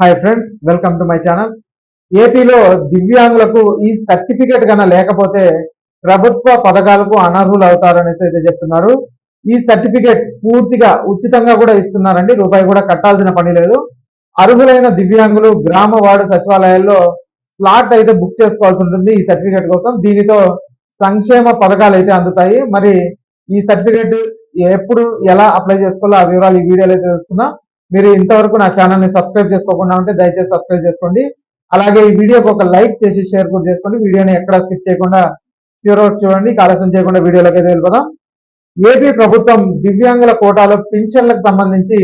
Hi friends welcome to my channel ఏపీలో దివ్యాంగులకు ఈ సర్టిఫికేట్ కన్నా లేకపోతే ప్రభుత్వ పథకాలకు అనర్హులు అవుతారనేసి అయితే చెప్తున్నారు. ఈ సర్టిఫికేట్ పూర్తిగా ఉచితంగా కూడా ఇస్తున్నారండి. రూపాయి కూడా కట్టాల్సిన పని లేదు. అర్హులైన దివ్యాంగులు గ్రామ వార్డు సచివాలయాల్లో స్లాట్ అయితే బుక్ చేసుకోవాల్సి ఉంటుంది ఈ సర్టిఫికేట్ కోసం. దీనితో సంక్షేమ పథకాలు అయితే అందుతాయి. మరి ఈ సర్టిఫికేట్ ఎప్పుడు ఎలా అప్లై చేసుకోవాలో ఆ వివరాలు ఈ వీడియోలో అయితే తెలుసుకుందాం. మీరు ఇంతవరకు నా ఛానల్ని సబ్స్క్రైబ్ చేసుకోకుండా ఉంటే దయచేసి సబ్స్క్రైబ్ చేసుకోండి. అలాగే ఈ వీడియోకి ఒక లైక్ చేసి షేర్ కూడా చేసుకోండి. వీడియోని ఎక్కడ స్కిప్ చేయకుండా చివరి చూడండి. ఆలస్యం చేయకుండా వీడియోలోకి అయితే వెళ్ళిపోదాం. ఏపీ ప్రభుత్వం దివ్యాంగుల కోటాలో పింఛన్లకు సంబంధించి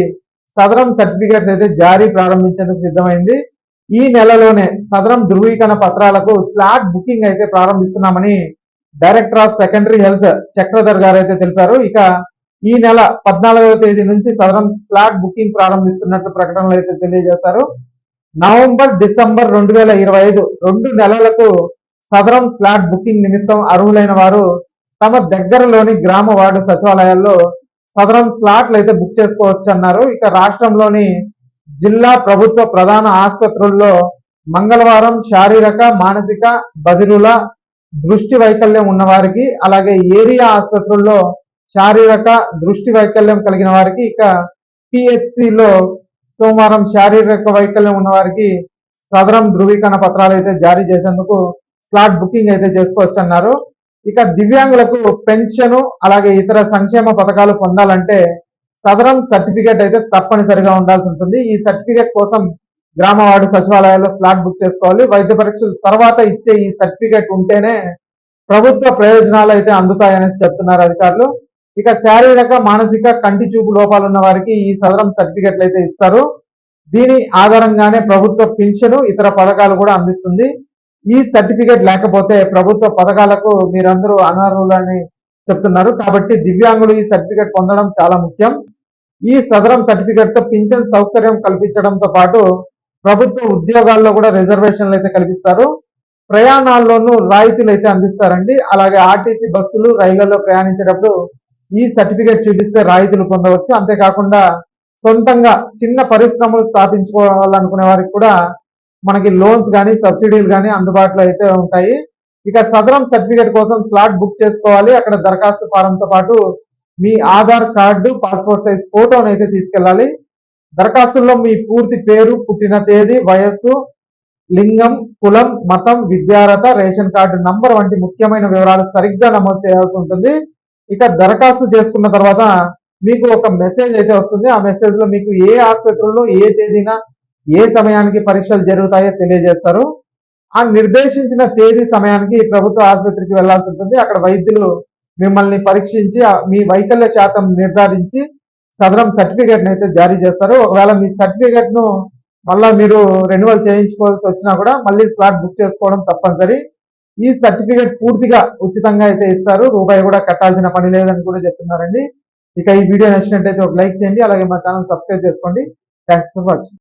సదరం సర్టిఫికేట్స్ అయితే జారీ ప్రారంభించేందుకు సిద్ధమైంది. ఈ నెలలోనే సదరం ధృవీకరణ పత్రాలకు స్లాట్ బుకింగ్ అయితే ప్రారంభిస్తున్నామని director of secondary health Chakradhar garu అయితే తెలిపారు. ఇక ఈ నెల పద్నాలుగవ తేదీ నుంచి సదరం స్లాట్ బుకింగ్ ప్రారంభిస్తున్నట్లు ప్రకటనలు అయితే తెలియజేశారు. నవంబర్ డిసెంబర్ రెండు వేల ఇరవై ఐదు రెండు నెలలకు సదరం స్లాట్ బుకింగ్ నిమిత్తం అర్హులైన వారు తమ దగ్గరలోని గ్రామ వార్డు సచివాలయాల్లో సదరం స్లాట్లు అయితే బుక్ చేసుకోవచ్చు అన్నారు ఇక రాష్ట్రంలోని జిల్లా ప్రభుత్వ ప్రధాన ఆసుపత్రుల్లో మంగళవారం శారీరక మానసిక బదిరుల దృష్టి వైకల్యం ఉన్నవారికి అలాగే ఏరియా ఆసుపత్రుల్లో శారీరక దృష్టి వైకల్యం కలిగిన వారికి ఇక పిహెచ్సిలో సోమవారం శారీరక వైకల్యం ఉన్న వారికి సదరం ధృవీకరణ పత్రాలు అయితే జారీ చేసేందుకు స్లాట్ బుకింగ్ అయితే చేసుకోవచ్చు అన్నారు ఇక దివ్యాంగులకు పెన్షన్ అలాగే ఇతర సంక్షేమ పథకాలు పొందాలంటే సదరం సర్టిఫికేట్ అయితే తప్పనిసరిగా ఉండాల్సి ఉంటుంది. ఈ సర్టిఫికేట్ కోసం గ్రామ వార్డు సచివాలయాల్లో స్లాట్ బుక్ చేసుకోవాలి. వైద్య పరీక్షల తర్వాత ఇచ్చే ఈ సర్టిఫికేట్ ఉంటేనే ప్రభుత్వ ప్రయోజనాలు అయితే అందుతాయనేసి చెప్తున్నారు అధికారులు. ఇక శారీరక మానసిక కంటి చూపు లోపాలు ఉన్న వారికి ఈ సదరం సర్టిఫికెట్లు అయితే ఇస్తారు. దీని ఆధారంగానే ప్రభుత్వ పింఛను ఇతర పథకాలు కూడా అందిస్తుంది. ఈ సర్టిఫికేట్ లేకపోతే ప్రభుత్వ పథకాలకు మీరందరూ అనర్హులని చెప్తున్నారు. కాబట్టి దివ్యాంగులు ఈ సర్టిఫికేట్ పొందడం చాలా ముఖ్యం. ఈ సదరం సర్టిఫికేట్తో పింఛన్ సౌకర్యం కల్పించడంతో పాటు ప్రభుత్వ ఉద్యోగాల్లో కూడా రిజర్వేషన్లు అయితే కల్పిస్తారు. ప్రయాణాల్లోనూ రాయితీలు అయితే అందిస్తారండి. అలాగే ఆర్టీసీ బస్సులు రైళ్ళలో ప్రయాణించేటప్పుడు ఈ సర్టిఫికేట్ చూపిస్తే రాయితీలు పొందవచ్చు. అంతేకాకుండా సొంతంగా చిన్న పరిశ్రమలు స్థాపించుకోవాలనుకునే వారికి కూడా మనకి లోన్స్ కానీ సబ్సిడీలు కానీ అందుబాటులో అయితే ఉంటాయి. ఇక సదరం సర్టిఫికేట్ కోసం స్లాట్ బుక్ చేసుకోవాలి. అక్కడ దరఖాస్తు ఫారంతో పాటు మీ ఆధార్ కార్డు పాస్పోర్ట్ సైజ్ ఫోటోని అయితే తీసుకెళ్ళాలి. దరఖాస్తుల్లో మీ పూర్తి పేరు పుట్టిన తేదీ వయస్సు లింగం కులం మతం విద్యార్హత రేషన్ కార్డు నంబర్ వంటి ముఖ్యమైన వివరాలు సరిగ్గా నమోదు చేయాల్సి ఉంటుంది. ఇక దరఖాస్తు చేసుకున్న తర్వాత మీకు ఒక మెసేజ్ అయితే వస్తుంది. ఆ మెసేజ్లో మీకు ఏ ఆసుపత్రుల్లో ఏ తేదీన ఏ సమయానికి పరీక్షలు జరుగుతాయో తెలియజేస్తారు. ఆ నిర్దేశించిన తేదీ సమయానికి ప్రభుత్వ ఆసుపత్రికి వెళ్ళాల్సి ఉంటుంది. అక్కడ వైద్యులు మిమ్మల్ని పరీక్షించి మీ వైకల్య శాతం నిర్ధారించి సదరం సర్టిఫికేట్ అయితే జారీ చేస్తారు. ఒకవేళ మీ సర్టిఫికేట్ను మళ్ళీ మీరు రెన్యువల్ చేయించుకోవాల్సి వచ్చినా కూడా మళ్ళీ స్లాట్ బుక్ చేసుకోవడం తప్పనిసరి. ఈ సర్టిఫికేట్ పూర్తిగా ఉచితంగా అయితే ఇస్తారు. రూపాయి కూడా కట్టాల్సిన పని లేదని కూడా చెప్తున్నారండి. ఇక ఈ వీడియో నచ్చినట్టయితే ఒక లైక్ చేయండి అలాగే మా ఛానల్ సబ్స్క్రైబ్ చేసుకోండి. Thanks for watching.